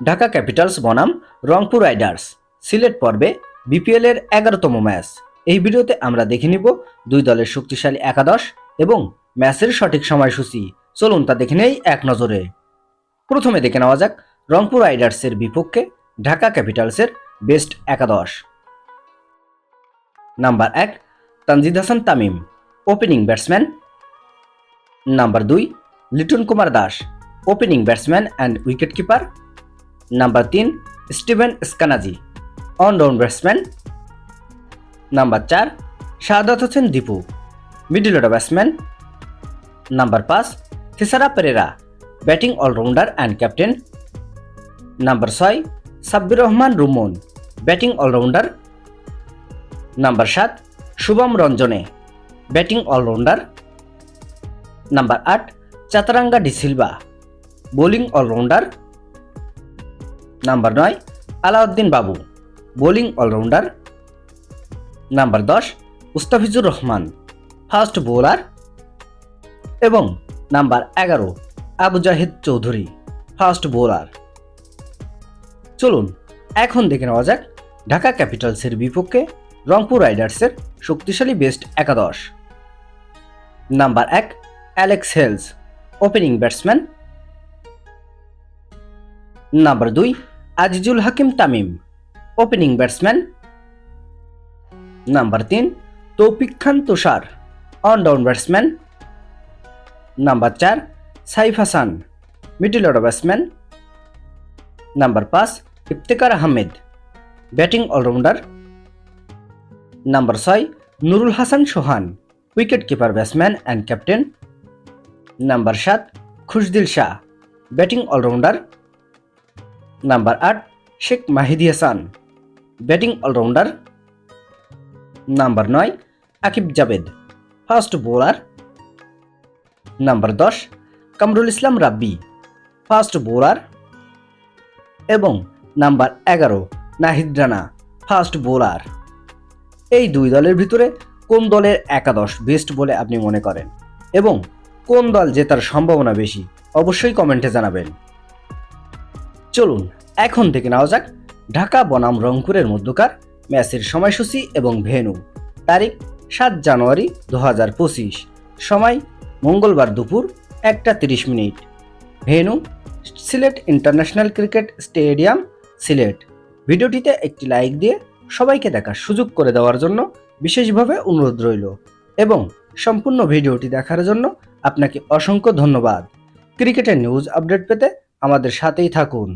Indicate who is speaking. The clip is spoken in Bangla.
Speaker 1: ঢাকা ক্যাপিটালস বনাম রংপুর রাইডার্স। সিলেট পর্বে বিপিএল এর এগারোতম ম্যাচ। এই ভিডিওতে আমরা দেখে নিব দুই দলের শক্তিশালী একাদশ এবং ম্যাচের সঠিক সময়সূচি। চলুন তা দেখে নেই এক নজরে। প্রথমে দেখে নেওয়া যাক রংপুর রাইডার্সের বিপক্ষে ঢাকা ক্যাপিটালসের বেস্ট একাদশ। নাম্বার এক, Tanzid Hasan Tamim, opening batsman. Number দুই, Liton Kumar Das, opening batsman and wicket keeper number তিন স্টিভেন স্কানাজি অলরাউন্ড ব্যাটসম্যান নাম্বার চার Shahadat Hossain Dipu middle order batsman number পাঁচ Thisara Perera batting allrounder and captain number ছয় Sabbir Rahman Rumon batting allrounder number সাত Shubham Ranjane batting allrounder number আট Chaturanga de Silva bowling allrounder number নয়, Alauddin Babu, bowling allrounder. Number দশ, মুস্তাফিজুর রহমান, ফাস্ট বোলার। এবং নাম্বার এগারো, আবু জাহিদ চৌধুরী, ফাস্ট বোলার। চলুন, এখন দেখে নেওয়া যাক ঢাকা ক্যাপিটালসের বিপক্ষে রংপুর রাইডার্সের শক্তিশালী বেস্ট একাদশ। নাম্বার এক, Alex Hales, opening batsman. Number দুই Azizul Hakim Tamim opening batsman number তিন, Toufiq Khan Tushar one down batsman number চার, Saif Hasan middle order batsman number পাঁচ Iftikhar Ahmed batting allrounder number ছয়, Nurul Hasan Sohan wicket keeper batsman and captain number সাত, Khushdil Shah batting allrounder number আট, Sheikh Mahedi Hasan. Batting allrounder. Number নয়, Akif Javed fast bowler. Number দশ, কামরুল ইসলাম রাব্বি। Fast bowler. এবং নাম্বার এগারো, নাহিদ রানা, ফাস্ট বোলার। এই দুই দলের ভিতরে কোন দলের একাদশ বেস্ট বলে আপনি মনে করেন? এবং কোন দল জেতার সম্ভাবনা বেশি? অবশ্যই কমেন্টে জানাবেন। চলুন, এখন থেকে নেওয়া যাক ঢাকা বনাম রংপুরের মধ্যকার ম্যাচের সময়সূচি এবং ভেনু তারিখ, সাত জানুয়ারি দু হাজার পঁচিশ। সময়, মঙ্গলবার দুপুর একটা তিরিশ minute. Venue Sylhet international cricket stadium, Sylhet. ভিডিওটিতে একটি লাইক দিয়ে সবাইকে দেখার সুযোগ করে দেওয়ার জন্য বিশেষভাবে অনুরোধ রইল এবং সম্পূর্ণ ভিডিওটি দেখার জন্য আপনাকে অসংখ্য ধন্যবাদ। ক্রিকেটের নিউজ আপডেট পেতে আমাদের সাথেই থাকুন।